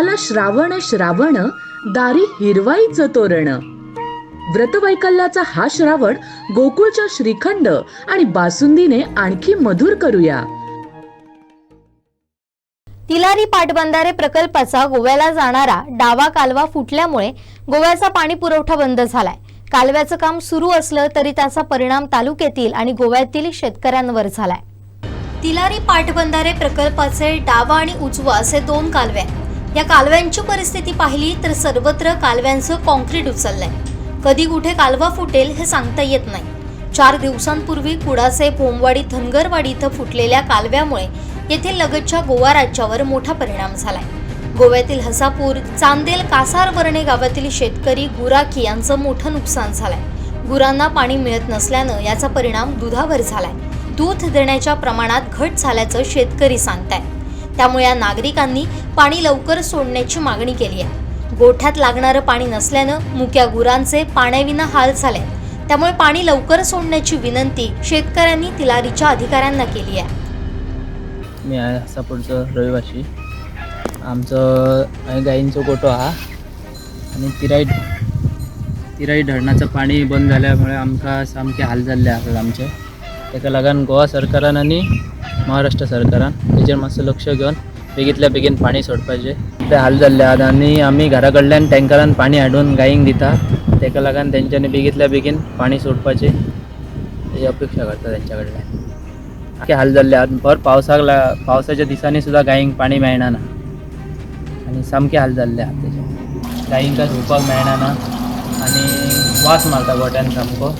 आला श्रावण श्रावण दारी हिरवाईचं तोरण. व्रतवैकल्याचा हा श्रावण गोकुळच्या श्रीखंड आणि बासुंदीने आणखी मधुर करूया. तिलारी पाटबंधारे प्रकल्पाचा गोव्याला जाणारा डावा कालवा फुटल्यामुळे गोव्याचा पाणी पुरवठा बंद झालाय. कालव्याचं काम सुरू असलं तरी त्याचा परिणाम तालुक्यातील आणि गोव्यातील शेतकऱ्यांवर झालाय. तिलारी पाटबंधारे प्रकल्पाचे डावा आणि उजवा असे दोन कालवे आहेत. या कालव्यांची परिस्थिती पाहिली तर सर्वत्र कालव्यांचं कॉन्क्रीट उचललंय. कधी कुठे कालवा फुटेल हे सांगता येत नाही. चार दिवसांपूर्वी कुडाचे भोमवाडी धनगरवाडी इथं फुटलेल्या कालव्यामुळे येथील लगतच्या गोवा राज्यावर मोठा परिणाम झालाय. गोव्यातील हसापूर चांदेल कासारवर्णे गावातील शेतकरी गुराखी यांचं मोठं नुकसान झालंय. गुरांना पाणी मिळत नसल्यानं याचा परिणाम दुधावर झालाय. दूध देण्याच्या प्रमाणात घट झाल्याचं शेतकरी सांगताय त्यामुळे या नागरिकांनी पाणी लवकर सोडण्याची मागणी केली आहे. गोठ्यात लागणारं पाणी नसल्यानं मुक्या गुरांचे पाण्याविना हाल झाले. त्यामुळे पाणी लवकर सोडण्याची विनंती शेतकऱ्यांनी तिलारीच्या अधिकाऱ्यांना केली आहे. मी आहे सापूरचं आमचं हांवें गोठो हा. आणि तिराई तिराई धरणाचं पाणी बंद झाल्यामुळे आमकां सामके हाल जाल्ले आसात आमचे. ताका लागून गोवा सरकारान आनी महाराष्ट्र सरकारान. तेजेर मातसो लक्ष घेवन बेगीतल्या बेगीन पाणी सोडपाचें. ते हाल जाल्ले आहात आनी आमी घरा कडल्यान टँकरान पाणी हाडून गायींक दिता. ताका लागून तेंच्यांनी बेगीतल्या बेगीन पाणी सोडपाची. ही अपेक्षा करता तेंच्या कडल्यान सामके हाल जाल्ले आहात भर पावसाक ला पावसाच्या दिसांनी सुद्दां गायींक पाणी मेळना ना आनी सामके हाल जाल्ले आहात तेजे गायींका धुवपाक मेळना ना आनी वास मारता गोट्यान सामको.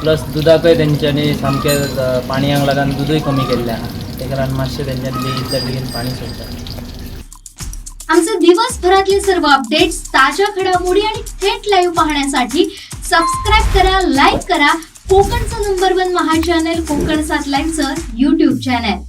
प्लस दुधाकय त्यांच्यानी सामके पाणी पाणयाक लागून दूधही कमी केल्लें आहा. तेका लागून मातशें तेंच्यांनी बेगीतल्या बेगीन पाणी सोडटा आमचे दिवसभरातले सर्व अपडेट्स ताज्या घडामोडी आणि थेट लाईव्ह पाहण्यासाठी सबस्क्राईब करा लाईक करा. कोकणचं नंबर वन महा चॅनल कोकण सात लाईनचं युट्यूब चॅनल